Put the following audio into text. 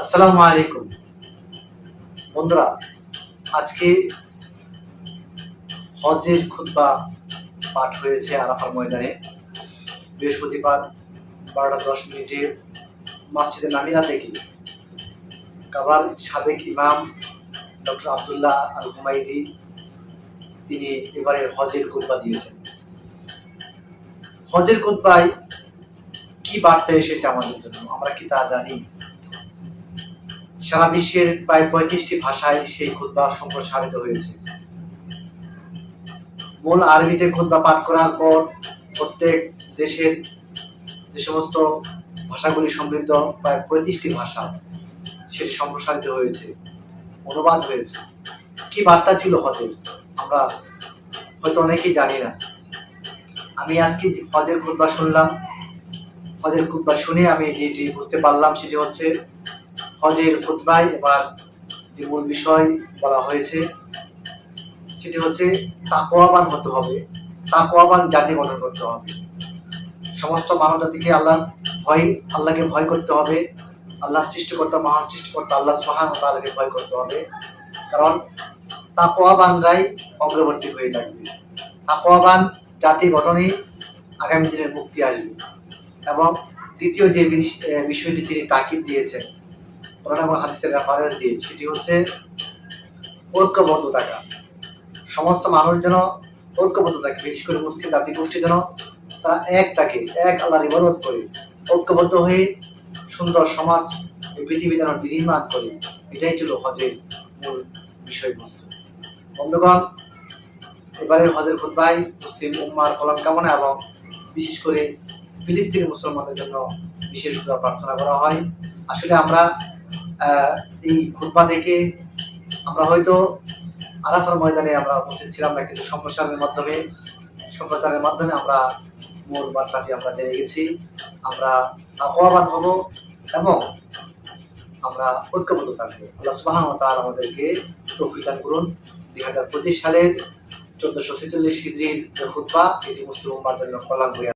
আসসালামু আলাইকুম। বন্ধুরা, আজকে হজের খুতবা পাঠ হয়েছে আরাফার ময়দানে। বৃহস্পতিবার বারোটা দশ মিনিটে মসজিদে নামিরা থেকে কাবার সাবেক ইমাম ডক্টর আবদুল্লাহ আল হুমাইদি তিনি এবারে হজের খুতবা দিয়েছেন। হজের খুতবায় কি বার্তা এসেছে আমাদের জন্য? আমরা কি তা জানি? সারা বিশ্বের প্রায় পঁয়ত্রিশটি ভাষায় সেই খুদ্া সম্প্রসারিত হয়েছে। মূল আরবিতে খুদ্া পাঠ করার পর প্রত্যেক দেশের যে সমস্ত ভাষাগুলি সমৃদ্ধ, প্রায় পঁয়ত্রিশটি ভাষা সেটি সম্প্রসারিত হয়েছে, অনুবাদ হয়েছে। কি বার্তা ছিল হজের? আমরা হয়তো অনেকেই জানি না। আমি আজকে হজের খুদ্া শুনলাম। হজের খুদ্া শুনে আমি যেটি বুঝতে পারলাম সেটি হচ্ছে হজের খুতবায় এবার যে মূল বিষয় বলা হয়েছে, সেটি হচ্ছে তাকোয়াবান হতে হবে তাকোয়াবান জাতি গঠন করতে হবে। সমস্ত মানব জাতিকে আল্লাহ ভয়, আল্লাহকে ভয় করতে হবে। আল্লাহ সৃষ্টিকর্তা, মহান সৃষ্টিকর্তা, আল্লাহ সুহান তাআলাকে ভয় করতে হবে। কারণ তাকোয়াবানরাই অগ্রবর্তী হয়ে থাকবে। তাকোয়াবান জাতি গঠনেই আগামী দিনের মুক্তি আসবে। এবং দ্বিতীয় যে বিষ- বিষয়টি তিনি তাকিদ দিয়েছেন কোরআন এবং হাদিসের রেফারেন্স দিয়ে, সেটি হচ্ছে ঐক্যবদ্ধ থাকা। সমস্ত মানুষ যেন ঐক্যবদ্ধ থাকে, বিশেষ করে মুসলিম জাতি গোষ্ঠী যেন তারা এক থাকে, এক আল্লাহর ইবাদত করে। ঐক্যবদ্ধ হয়ে সুন্দর সমাজ এই পৃথিবী যেন বিনির্মাণ করে, এটাই ছিল হজের মূল বিষয়বস্তু। বন্ধুগণ, এবারের হজের খুদ্ায় মুসলিম উম্মার কলম কামনা এবং বিশেষ করে ফিলিস্তিনি মুসলমানদের জন্য বিশেষ প্রার্থনা করা হয়। আসলে আমরা এই খুতবা দেখে আমরা হয়তো আরাফার ময়দানে আমরা উপস্থিত ছিলাম না, কিন্তু সম্প্রসারণের মাধ্যমে, সম্প্রচারের মাধ্যমে আমরা মূল বার্তাটি আমরা জেনে গেছি। আমরা তাকওয়াবান হব এবং আমরা ঐক্যবদ্ধ থাকব। আল্লাহ সুবাহান তাআলা আমাদেরকে তৌফিক দান করুন। দুই হাজার পঁচিশ সালের চোদ্দশো ছেচল্লিশ হিজড়ির যে খুতবা, এটি মুসলিম উম্মার জন্য কল্যাণ হয়ে